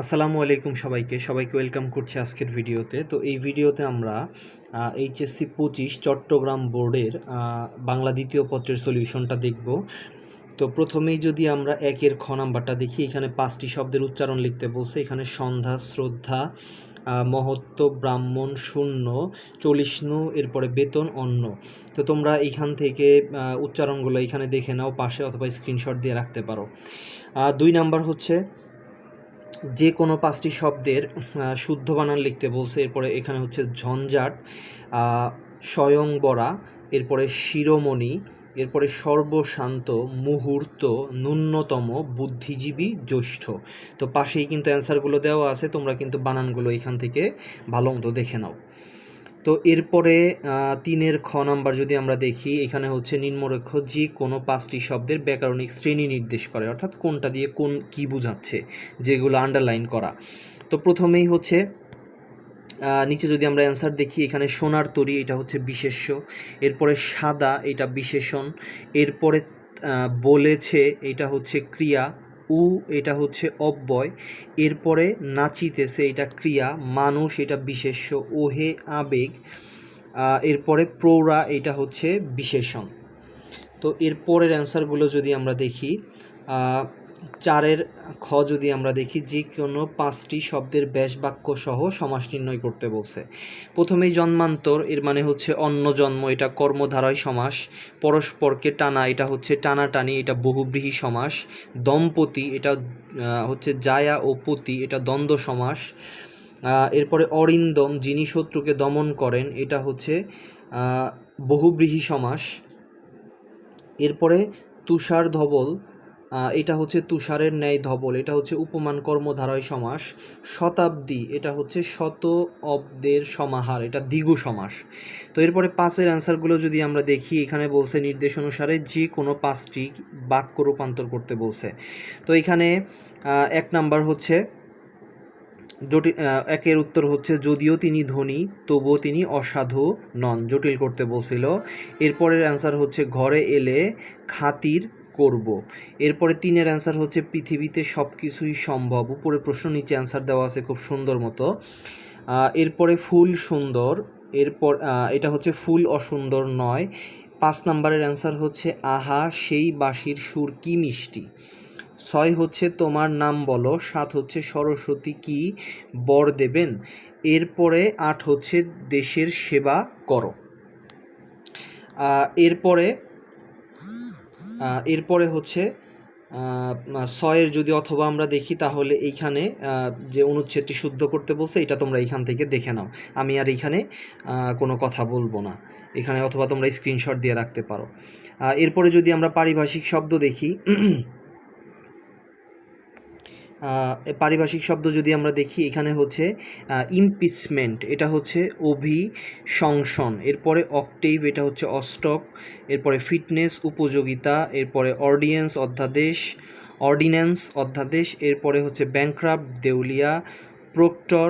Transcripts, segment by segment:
আসসালামু আলাইকুম সবাইকে। সবাইকে ওয়েলকাম করছি আজকের ভিডিওতে। তো এই ভিডিওতে আমরা এইচএসসি পঁচিশ চট্টগ্রাম বোর্ডের বাংলা দ্বিতীয় পত্রের সলিউশনটা দেখব। তো প্রথমেই যদি আমরা একের খ নাম্বারটা দেখি, এখানে পাঁচটি শব্দের উচ্চারণ লিখতে বলছে। এখানে সন্ধ্যা, শ্রদ্ধা মহত্ব, ব্রাহ্মণ, শূন্য চল্লিশনু এরপরে বেতন অন্য তো তোমরা এইখান থেকে উচ্চারণগুলো এখানে দেখে নাও, পাশে অথবা স্ক্রিনশট দিয়ে রাখতে পারো। দুই নাম্বার হচ্ছে যে কোনো পাঁচটি শব্দের শুদ্ধ বানান লিখতে বলছে। এরপরে এখানে হচ্ছে ঝঞ্ঝাট স্বয়ংবরা, এরপরে শিরোমণি, এরপরে সর্বশান্ত, মুহূর্ত, ন্যূনতম, বুদ্ধিজীবী, জ্যৈষ্ঠ। তো পাশেই কিন্তু অ্যান্সারগুলো দেওয়া আছে, তোমরা কিন্তু বানানগুলো এখান থেকে ভালো মতো দেখে নাও। তো এরপরে তিনের খ নাম্বার যদি আমরা দেখি, এখানে হচ্ছে নিম্নরেখ যে কোনো পাঁচটি শব্দের ব্যাকরণিক শ্রেণি নির্দেশ করে, অর্থাৎ কোনটা দিয়ে কোন কি বোঝাচ্ছে, যেগুলো আন্ডারলাইন করা। তো প্রথমেই হচ্ছে নিচে যদি আমরা অ্যান্সার দেখি, এখানে সোনার তরী, এটা হচ্ছে বিশেষ্য, এরপরে সাদা, এটা বিশেষণ, এরপরে বলেছে, এটা হচ্ছে ক্রিয়া উ, এটা হচ্ছে অব্যয়। এরপরে নাচিতেছে এটা ক্রিয়া, মানুষ এটা বিশেষ্য, ওহে আবেগ। এরপরে প্রৌরা এটা হচ্ছে বিশেষণ। তো এরপরের অ্যান্সারগুলো যদি আমরা দেখি চারের খ যদি আমরা দেখি, যে কোনো পাঁচটি শব্দের ব্যাস বাক্য সহ সমাস নির্ণয় করতে বলছে। প্রথমেই জন্মান্তর, এর মানে হচ্ছে অন্য জন্ম, এটা কর্মধারয় সমাস। পরস্পরকে টানা, এটা হচ্ছে টানাটানি, এটা বহুব্রীহি সমাস। দম্পতি, এটা হচ্ছে জায়া ও পতি, এটা দ্বন্দ্ব সমাস। এরপরে অরিন্দম, যিনি শত্রুকে দমন করেন, এটা হচ্ছে বহুব্রীহি সমাস। এরপরে তুষার ধবল এটা হচ্ছে তুষারের ন্যায় ধবল, এটা হচ্ছে উপমান কর্মধারয় সমাস, শতাব্দী, এটা হচ্ছে শত অব্দের সমাহার, এটা দ্বিগু সমাস। তো এরপরে পাঁচের অ্যান্সারগুলো যদি আমরা দেখি, এখানে বলছে নির্দেশ অনুসারে যে কোনো পাঁচটি বাক্য রূপান্তর করতে বলছে। তো এখানে এক নাম্বার হচ্ছে জটিল একের উত্তর হচ্ছে, যদিও তিনি ধনী, তবুও তিনি অসাধু নন জটিল করতে বলছিল। এরপরের অ্যান্সার হচ্ছে, ঘরে এলে খাতির করব। এরপরে তিনের অ্যান্সার হচ্ছে, পৃথিবীতে সব কিছুই সম্ভব। উপরে প্রশ্ন, নিচে অ্যান্সার দেওয়া আছে খুব সুন্দর মতো। এরপরে ফুল সুন্দর, এরপর এটা হচ্ছে ফুল অসুন্দর নয়। পাঁচ নাম্বারের অ্যান্সার হচ্ছে, আহা, সেই বাঁশির সুর কি মিষ্টি? ছয় হচ্ছে, তোমার নাম বলো। সাত হচ্ছে, সরস্বতী কি বর দেবেন? এরপরে আট হচ্ছে, দেশের সেবা করো। এরপরে এরপরে হচ্ছে ছয়ের যদি অথবা আমরা দেখি তাহলে এইখানে যে অনুচ্ছেদটি শুদ্ধ করতে বলছে, এটা তোমরা এখান থেকে দেখে নাও। আমি আর এইখানে কোনো কথা বলব না। এখানে অথবা তোমরা স্ক্রিনশট দিয়ে রাখতে পারো। এরপরে যদি আমরা পারিভাষিক শব্দ দেখি পারিভাষিক শব্দ যদি আমরা দেখি, এখানে হচ্ছে ইমপিচমেন্ট এটা হচ্ছে অভিশংসন, এরপরে অক্টেভ এটা হচ্ছে অস্টক এরপরে ফিটনেস উপযোগিতা, এরপরে অর্ডিয়েন্স অধ্যাদেশ অর্ডিন্যান্স অধ্যাদেশ, এরপরে হচ্ছে ব্যাংক্রাফ্ট দেউলিয়া প্রক্টর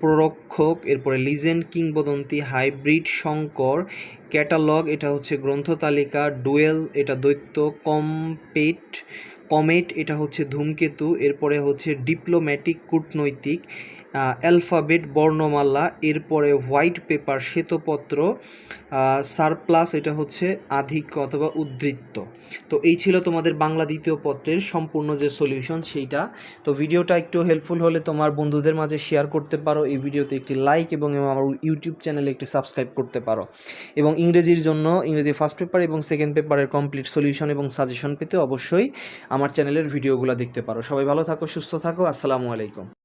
প্ররক্ষক, এরপরে লিজেন্ড কিংবদন্তি হাইব্রিড শঙ্কর ক্যাটালগ এটা হচ্ছে গ্রন্থ তালিকা ডুয়েল এটা দৈত্য কম্পেট কমেট, এটা হচ্ছে ধূমকেতু, এরপরে হচ্ছে ডিপ্লোম্যাটিক কূটনৈতিক অ্যালফাবেট বর্ণমালা, এরপরে হোয়াইট পেপার শ্বেতপত্র সারপ্লাস এটা হচ্ছে আধিক্য অথবা উদ্ধৃত্ত। তো এই ছিল তোমাদের বাংলা দ্বিতীয় পত্রের সম্পূর্ণ যে সলিউশন সেইটা। তো ভিডিওটা একটু হেল্পফুল হলে তোমার বন্ধুদের মাঝে শেয়ার করতে পারো, এই ভিডিওতে একটি লাইক এবং আমার ইউটিউব চ্যানেলে একটি সাবস্ক্রাইব করতে পারো। এবং ইংরেজির জন্য, ইংরেজি ফার্স্ট পেপার এবং সেকেন্ড পেপারের কমপ্লিট সলিউশন এবং সাজেশন পেতে অবশ্যই আমার চ্যানেলের ভিডিওগুলো দেখতে পারো। সবাই ভালো থাকো সুস্থ থাকো আসসালামু আলাইকুম।